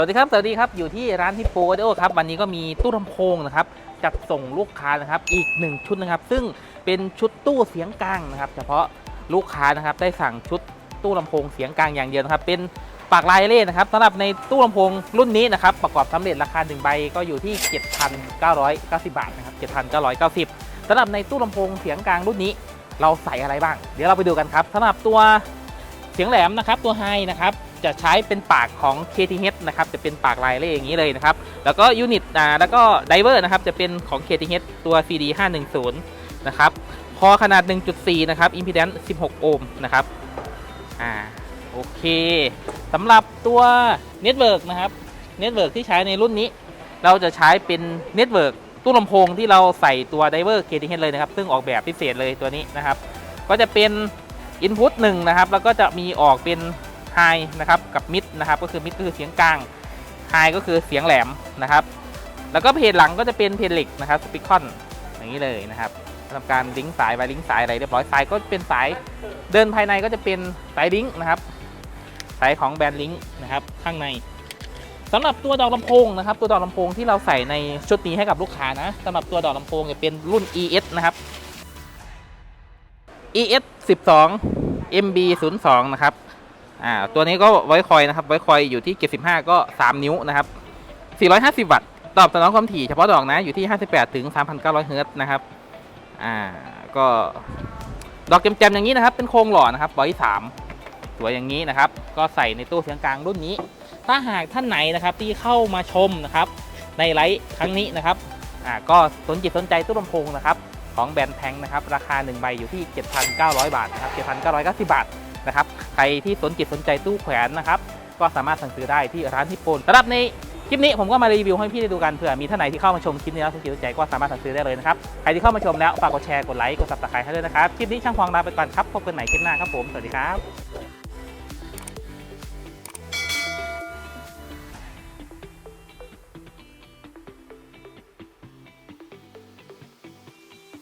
วัสดีครับ สวัสดีครับ อยู่ที่ร้านฮิปโปเดโอครับ วันนี้ก็มีตู้ลำโพงนะครับ จัดส่งลูกค้านะครับ อีกหนึ่งชุดนะครับ ซึ่งเป็นชุดตู้เสียงกลางนะครับ เฉพาะลูกค้านะครับ ได้สั่งชุดตู้ลำโพงเสียงกลางอย่างเดียวนะครับ เป็นปากลายเล่นะครับสำหรับในตู้ลำโพงรุ่นนี้นะครับ ประกอบสำเร็จราคา1ใบก็อยู่ที่ 7,990 บาทนะครับ 7,990สำหรับในตู้ลำโพงเสียงกลางรุ่นนี้ เราใส่อะไรบ้าง เดี๋ยวเราไปดูกันครับสำหรับตัว เสียงแหลมนะครับตัวไฮนะครับจะใช้เป็นปากของ KTH นะครับจะเป็นปากลายเล่อย่างนี้เลยนะครับแล้วก็ยูนิตอ่าแล้วก็ไดเวอร์นะครับจะเป็นของ KTH ตัว CD 510นะครับคอขนาด 1.4 นะครับอิมพีแดนซ์16 โอห์มนะครับอ่าโอเคสำหรับตัวเน็ตเวิร์กนะครับเน็ตเวิร์กที่ใช้ในรุ่นนี้ เราจะใช้เป็นเน็ตเวิร์กตู้ลำโพงที่เราใส่ตัวไดเวอร์ KTH เลยนะครับ ซึ่งออกแบบพิเศษเลยตัวนี้นะครับ ก็จะเป็น Input 1นะครับแล้วก็จะมีออกเป็น High นะครับกับ Mid นะครับก็คือ Mid ก็คือเสียงกลาง High ก็คือเสียงแหลมนะครับแล้วก็เพจหลังก็จะเป็นเพจเหล็กนะครับสปิคอนอย่างนี้เลยนะครับทำการลิงก์สายไวลิงก์สายอะไรเรียบร้อยสายก็เป็นสายเดินภายในก็จะเป็นสายลิงก์นะครับสายของแบรนด์ลิงก์นะครับข้างในสำหรับตัวดอกลำโพงนะครับตัวดอกลำโพงที่เราใส่ในชุดนี้ให้กับลูกค้านะสำหรับตัวดอกลำโพงจะเป็นรุ่น ES นะครับ ES 12 MB 02นะครับอ่าตัวนี้ก็ไว้คอยนะครับไว้คอยอยู่ที่ 75 ก็ 3 นิ้วนะครับ 450 วัตต์ตอบสนองความถี่เฉพาะดอกนะอยู่ที่ 58 ถึง 3,900 เฮิรตซ์นะครับอ่าก็ดอกแจมๆอย่างนี้นะครับ เป็นโครงหล่อนะครับบอยสามสวยอย่างนี้นะครับ ก็ใส่ในตู้เสียงกลางรุ่นนี้ ถ้าหากท่านไหนนะครับที่เข้ามาชมนะครับ ในไลฟ์ครั้งนี้นะครับอ่าก็สนจิตสนใจตู้ลำโพงนะครับ ของแบรนด์แทงนะครับ ราคา 1 ใบอยู่ที่ 7,900 บาทนะครับ7,990 บาทนะครับ ใครที่สนจิตสนใจตู้แขวนนะครับ ก็สามารถสั่งซื้อได้ที่ร้านฮิปโปนสำหรับในคลิปนี้ผมก็มารีวิวให้พี่ได้ดูกันเผื่อมีท่านไหนที่เข้ามาชมคลิปนี้แล้วสนใจก็สามารถสั่งซื้อได้เลยนะครับ ใครที่เข้ามาชมแล้วฝากกดแชร์ กดไลค์ กดซับสไครต์ให้ด้วยนะครับ คลิปนี้ช่างฟองลาไปก่อนครับ พบกันใหม่คลิปหน้าครับผม สวัสดีครับ